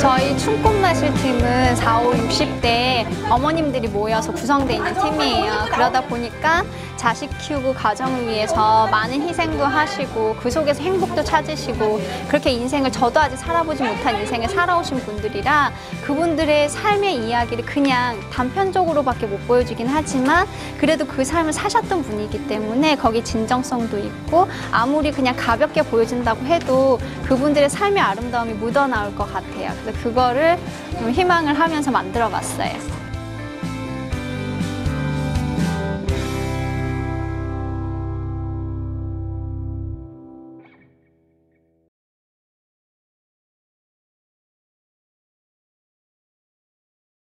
저희 춤꽃마실 팀은 4, 5, 60대 어머님들이 모여서 구성되어 있는 팀이에요. 그러다 보니까 자식 키우고 가정을 위해서 많은 희생도 하시고 그 속에서 행복도 찾으시고 그렇게 인생을 저도 아직 살아보지 못한 인생을 살아오신 분들이라 그분들의 삶의 이야기를 그냥 단편적으로밖에 못 보여주긴 하지만 그래도 그 삶을 사셨던 분이기 때문에 거기 진정성도 있고 아무리 그냥 가볍게 보여준다고 해도 그분들의 삶의 아름다움이 묻어나올 것 같아요. 그래서 그거를 좀 희망을 하면서 만들어 봤어요.